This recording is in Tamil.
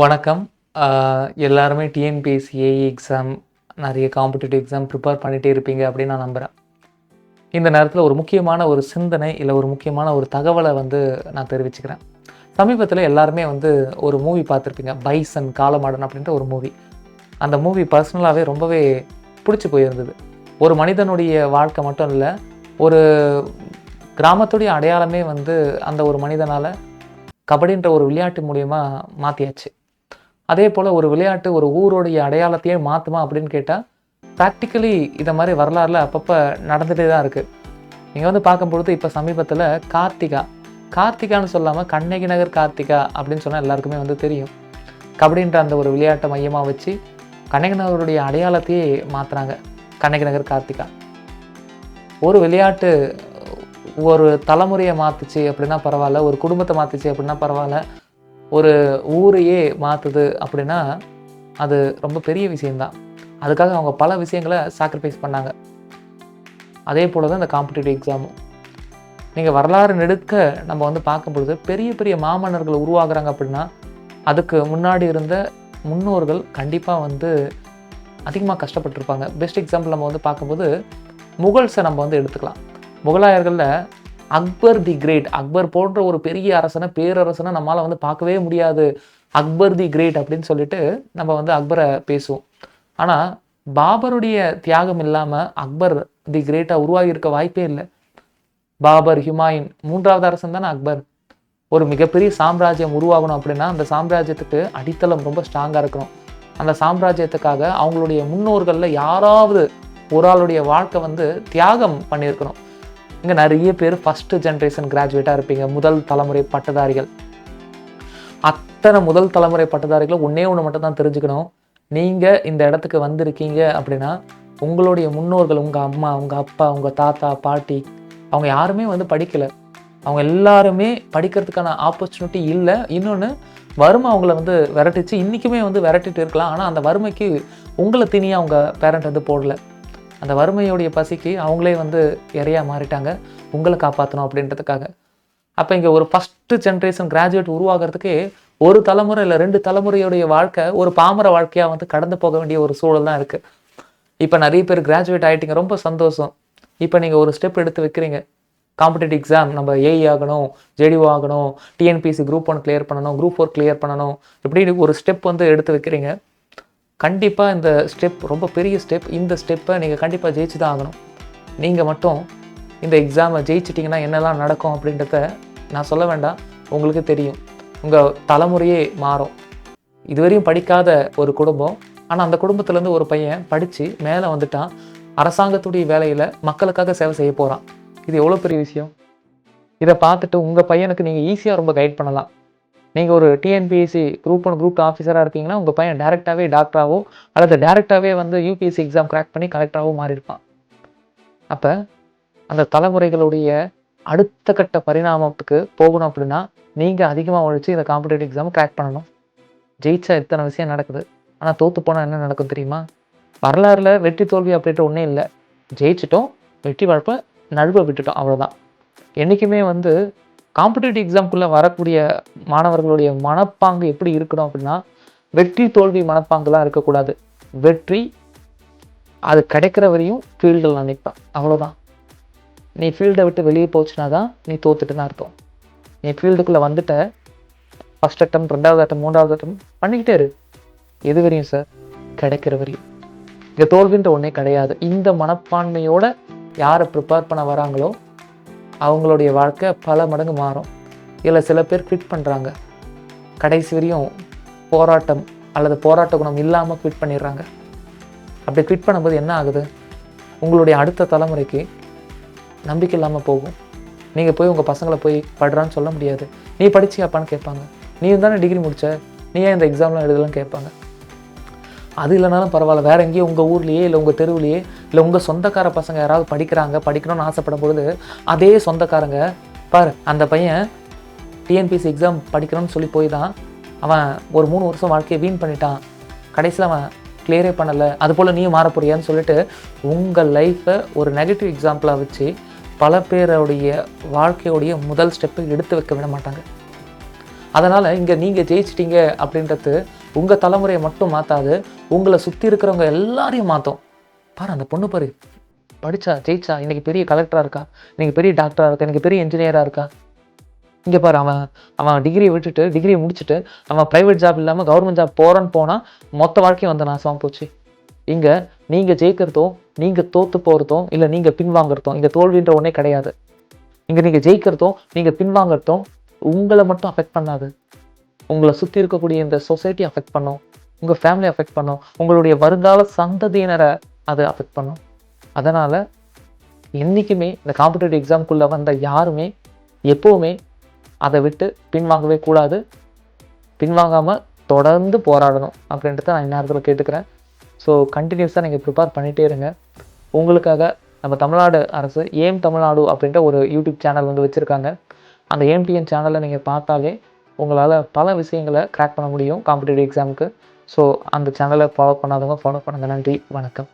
வணக்கம். எல்லாருமே டிஎன்பிஎஸ்சி ஏஇ எக்ஸாம் நிறைய காம்படிட்டிவ் எக்ஸாம் ப்ரிப்பேர் பண்ணிகிட்டே இருப்பீங்க அப்படின்னு நான் நம்புகிறேன் இந்த நேரத்தில் ஒரு முக்கியமான ஒரு சிந்தனை இல்லை ஒரு முக்கியமான ஒரு தகவலை வந்து நான் தெரிவிச்சுக்கிறேன். சமீபத்தில் எல்லாருமே வந்து ஒரு மூவி பார்த்துருப்பீங்க பைசன் காலமாடன் அப்படின்ற ஒரு மூவி அந்த மூவி பர்சனலாகவே ரொம்பவே பிடிச்சி போயிருந்தது. ஒரு மனிதனுடைய வாழ்க்கை மட்டும் இல்லை ஒரு கிராமத்துடைய அடையாளமே வந்து அந்த ஒரு மனிதனால் கபடின்ற ஒரு விளையாட்டு மூலியமாக மாற்றியாச்சு அதே போல் ஒரு விளையாட்டு ஒரு ஊருடைய அடையாளத்தையே மாற்றுமா அப்படின்னு கேட்டால் ப்ராக்டிக்கலி இதை மாதிரி வரலாறுல அப்பப்போ நடந்துகிட்டே தான் இருக்குது நீங்கள் வந்து பார்க்கும்பொழுது இப்போ சமீபத்தில் கார்த்திகா கார்த்திகான்னு சொல்லாமல் கண்ணகி நகர் கார்த்திகா அப்படின்னு சொன்னால் எல்லாருக்குமே வந்து தெரியும். கபடின்ற அந்த ஒரு விளையாட்டை மையமாக வச்சு கண்ணகி நகருடைய அடையாளத்தையே மாற்றுறாங்க கண்ணகி நகர் கார்த்திகா. ஒரு விளையாட்டு ஒரு தலைமுறையை மாற்றுச்சு அப்படின்னா பரவாயில்ல ஒரு குடும்பத்தை மாற்றுச்சு அப்படின்னா பரவாயில்ல ஒரு ஊரையே மாற்றுது அப்படின்னா அது ரொம்ப பெரிய விஷயம்தான். அதுக்காக அவங்க பல விஷயங்களை சாக்ரிஃபைஸ் பண்ணாங்க. அதே போல் தான் இந்த காம்படிட்டிவ் எக்ஸாமும் நீங்கள் வரலாறு நெடுக்க நம்ம வந்து பார்க்கும் பொழுது பெரிய பெரிய மாமன்னர்கள் உருவாகுறாங்க அப்படின்னா அதுக்கு முன்னாடி இருந்த முன்னோர்கள் கண்டிப்பாக வந்து அதிகமாக கஷ்டப்பட்டிருப்பாங்க. பெஸ்ட் எக்ஸாம்பிள் நம்ம வந்து பார்க்கும்போது முகல்ஸை நம்ம வந்து எடுத்துக்கலாம். முகலாயர்களில் அக்பர் தி கிரேட். அக்பர் போன்ற ஒரு பெரிய அரசனை பேரரசனை நம்மளால் வந்து பார்க்கவே முடியாது. அக்பர் தி கிரேட் அப்படின்னு சொல்லிட்டு நம்ம வந்து அக்பரை பேசுவோம். ஆனால் பாபருடைய தியாகம் இல்லாமல் அக்பர் தி கிரேட்டாக உருவாகி இருக்க வாய்ப்பே இல்லை. பாபர் ஹுமாயூன் மூன்றாவது அரசன் தானே அக்பர். ஒரு மிகப்பெரிய சாம்ராஜ்யம் உருவாகணும் அப்படின்னா அந்த சாம்ராஜ்யத்துக்கு அடித்தளம் ரொம்ப ஸ்ட்ராங்காக இருக்கணும். அந்த சாம்ராஜ்யத்துக்காக அவங்களுடைய முன்னோர்களில் யாராவது ஒரு ஆளுடைய வாழ்க்கை வந்து தியாகம் பண்ணியிருக்கணும். இங்கே நிறைய பேர் ஃபஸ்ட்டு ஜென்ரேஷன் கிராஜுவேட்டாக இருப்பீங்க. முதல் தலைமுறை பட்டதாரிகள். அத்தனை முதல் தலைமுறை பட்டதாரிகளும் ஒன்றே ஒன்று மட்டும் தான் தெரிஞ்சுக்கணும். நீங்கள் இந்த இடத்துக்கு வந்திருக்கீங்க அப்படின்னா உங்களுடைய முன்னோர்கள் உங்கள் அம்மா உங்கள் அப்பா உங்கள் தாத்தா பாட்டி அவங்க யாருமே வந்து படிக்கலை. அவங்க எல்லாருமே படிக்கிறதுக்கான ஆப்பர்ச்சுனிட்டி இல்லை. இன்னொன்று வறுமை அவங்கள வந்து விரட்டிச்சு. இன்றைக்குமே வந்து விரட்டிட்டு இருக்கலாம். ஆனால் அந்த வறுமைக்கு உங்களை திணியாக அவங்க பேரண்ட் வந்து போடலை. அந்த வறுமையுடைய பசிக்கு அவங்களே வந்து இறையாக மாறிட்டாங்க. உங்களை காப்பாற்றணும் அப்படின்றதுக்காக. அப்போ இங்கே ஒரு ஃபஸ்ட்டு ஜென்ரேஷன் கிராஜுவேட் உருவாகிறதுக்கே ஒரு தலைமுறை இல்லை ரெண்டு தலைமுறையுடைய வாழ்க்கை ஒரு பாமர வாழ்க்கையாக வந்து கடந்து போக வேண்டிய ஒரு சூழல் தான் இருக்குது இப்போ நிறைய பேர் கிராஜுவேட் ஆகிட்டீங்க ரொம்ப சந்தோஷம். இப்போ நீங்கள் ஒரு ஸ்டெப் எடுத்து வைக்கிறீங்க. காம்படிட்டிவ் எக்ஸாம் நம்ம ஏஇ ஆகணும் ஜேடிஓ ஆகணும் டிஎன்பிசி குரூப் ஒன் கிளியர் பண்ணணும் குரூப் ஃபோர் கிளியர் பண்ணணும் இப்படி ஒரு ஸ்டெப் வந்து எடுத்து வைக்கிறீங்க. கண்டிப்பாக இந்த ஸ்டெப் ரொம்ப பெரிய ஸ்டெப் இந்த ஸ்டெப்பை நீங்கள் கண்டிப்பாக ஜெயிச்சு தான் ஆகணும். நீங்கள் மட்டும் இந்த எக்ஸாமை ஜெயிச்சிட்டிங்கன்னா என்னெல்லாம் நடக்கும் அப்படின்றத நான் சொல்ல வேண்டாம். உங்களுக்கு தெரியும். உங்கள் தலைமுறையே மாறும். இதுவரையும் படிக்காத ஒரு குடும்பம். ஆனால் அந்த குடும்பத்துலேருந்து ஒரு பையன் படித்து மேலே வந்துட்டான். அரசாங்கத்துடைய வேலையில் மக்களுக்காக சேவை செய்ய போகிறான் இது எவ்வளோ பெரிய விஷயம்? இதை பார்த்துட்டு உங்கள் பையனுக்கு நீங்கள் ஈஸியாக ரொம்ப கைட் பண்ணலாம். நீங்கள் ஒரு டிஎன்பிஎஸ்சி குரூப் ஒன் குரூப் ஆஃபீஸராக இருக்கீங்கன்னா உங்கள் பையன் டேரெக்டாகவே டாக்டராகவோ அல்லது டேரெக்டாகவே வந்து யூபிஎஸ்சி எக்ஸாம் கிராக் பண்ணி கலெக்டராகவோ மாறியிருப்பான். அப்போ அந்த தலைமுறைகளுடைய அடுத்த கட்ட பரிணாமத்துக்கு போகணும் அப்படின்னா நீங்கள் அதிகமாக உழைச்சி இந்த காம்படிட்டிவ் எக்ஸாம் கிராக் பண்ணணும். ஜெயிச்சா இத்தனை விஷயம் நடக்குது. ஆனால் தோற்று போனால் என்ன நடக்கும் தெரியுமா? வரலாறில் வெற்றி தோல்வி அப்படின்ற ஒன்றே இல்லை. ஜெயிச்சிட்டோம் வெற்றி வாழ்ப்பை நழுவ விட்டுட்டோம் அவ்வளோதான் என்றைக்குமே வந்து காம்படிட்டிவ் எக்ஸாம்குள்ளே வரக்கூடிய மாணவர்களுடைய மனப்பாங்கு எப்படி இருக்கணும் அப்படின்னா வெற்றி தோல்வி மனப்பாங்குலாம் இருக்கக்கூடாது. வெற்றி அது கிடைக்கிற வரையும் ஃபீல்டில் நான் நிற்பேன் அவ்வளோதான் நீ ஃபீல்டை விட்டு வெளியே போச்சுன்னா தான் நீ தோத்துட்டுன்னு அர்த்தம். நீ ஃபீல்டுக்குள்ளே வந்துட்ட ஃபஸ்ட் அட்டம் ரெண்டாவது அட்டம் மூன்றாவது அட்டம் பண்ணிக்கிட்டே இரு. எது வரையும் சார் கிடைக்கிற வரையும். இங்கே தோல்வின்ற ஒன்றே கிடையாது. இந்த மனப்பான்மையோட யாரை ப்ரிப்பேர் பண்ண வராங்களோ அவங்களுடைய வாழ்க்கை பல மடங்கு மாறும். இதில் சில பேர் குவிட் பண்ணுறாங்க கடைசி வரையும் போராட்டம் அல்லது போராட்ட குணம் இல்லாமல் குவிட் பண்ணிடுறாங்க. அப்படி குவிட் பண்ணும்போது என்ன ஆகுது? உங்களுடைய அடுத்த தலைமுறைக்கு நம்பிக்கை இல்லாமல் போகும். நீங்கள் போய் உங்கள் பசங்களை போய் படுறான்னு சொல்ல முடியாது. நீ படிச்சியாப்பான்னு கேட்பாங்க. நீ தானே டிகிரி முடித்த நீ ஏன் இந்த எக்ஸாம்லாம் எழுதலாம் கேட்பாங்க. அது இல்லைனாலும் பரவாயில்ல. வேற எங்கேயும் உங்கள் ஊர்லேயே இல்லை உங்கள் தெருவுலையே இல்லை உங்கள் சொந்தக்கார பசங்க யாராவது படிக்கிறாங்க படிக்கணும்னு ஆசைப்படும் பொழுது அதே சொந்தக்காரங்க பாரு அந்த பையன் டிஎன்பிஎஸ்சி எக்ஸாம் படிக்கணும்னு சொல்லி போய் தான் அவன் ஒரு மூணு வருஷம் வாழ்க்கையை வீண் பண்ணிட்டான். கடைசியில் அவன் கிளியரே பண்ணலை. அது போல் நீயும் மாற போறியான்னு சொல்லிட்டு உங்கள் லைஃப்பை ஒரு நெகட்டிவ் எக்ஸாம்பிளாக வச்சு பல பேருடைய வாழ்க்கையோடைய முதல் ஸ்டெப்பை எடுத்து வைக்க விட மாட்டாங்க. அதனால் இங்கே நீங்கள் ஜெயிச்சிட்டிங்க அப்படின்றது உங்கள் தலைமுறையை மட்டும் மாற்றாது உங்களை சுற்றி இருக்கிறவங்க எல்லாரையும் மாற்றும் பாரு அந்த பொண்ணு பாரு. படிச்சா ஜெயிச்சா இன்றைக்கி பெரிய கலெக்டராக இருக்கா? இன்றைக்கி பெரிய டாக்டராக இருக்கா? இன்றைக்கி பெரிய இன்ஜினியராக இருக்கா? இங்கே பாரு அவன் அவன் டிகிரியை விட்டுட்டு டிகிரியை முடிச்சுட்டு அவன் ப்ரைவேட் ஜாப் இல்லாமல் கவர்மெண்ட் ஜாப் போகிறேன்னு போனால் மொத்த வாழ்க்கையும் வந்து நாசமாக போச்சு. இங்கே நீங்கள் ஜெயிக்கிறதோ நீங்கள் தோற்று போகிறதோ இல்லை நீங்கள் பின்வாங்குறதோ இங்கே தோல்வின்ற ஒன்றே கிடையாது. இங்கே நீங்கள் ஜெயிக்கிறதோ நீங்கள் பின்வாங்குறதோ உங்களை மட்டும் அஃபெக்ட் பண்ணாது. உங்களை சுற்றி இருக்கக்கூடிய இந்த சொசைட்டி அஃபெக்ட் பண்ணும். உங்கள் ஃபேமிலி அஃபெக்ட் பண்ணும். உங்களுடைய வருங்கால சந்ததியினரை அது அஃபெக்ட் பண்ணும். அதனால் என்றைக்குமே இந்த காம்படிட்டிவ் எக்ஸாம்குள்ளே வந்த யாருமே எப்போவுமே அதை விட்டு பின்வாங்கவே கூடாது. பின்வாங்காமல் தொடர்ந்து போராடணும் அப்படின்றத நான் இந்நேரத்தில் கேட்டுக்கிறேன். ஸோ கண்டினியூஸாக நீங்கள் ப்ரிப்பேர் பண்ணிகிட்டே இருங்க. உங்களுக்காக நம்ம தமிழ்நாடு அரசு ஏம் தமிழ்நாடு அப்படின்ற ஒரு யூடியூப் சேனல் வந்து வச்சுருக்காங்க. அந்த ஏம்டிஎன் சேனலை நீங்கள் பார்த்தாலே உங்களால் பல விஷயங்களை க்ராக் பண்ண முடியும் காம்படிட்டிவ் எக்ஸாமுக்கு ஸோ அந்த சேனலை ஃபாலோ பண்ணாதவங்க ஃபாலோ பண்ணுங்கள் நன்றி வணக்கம்.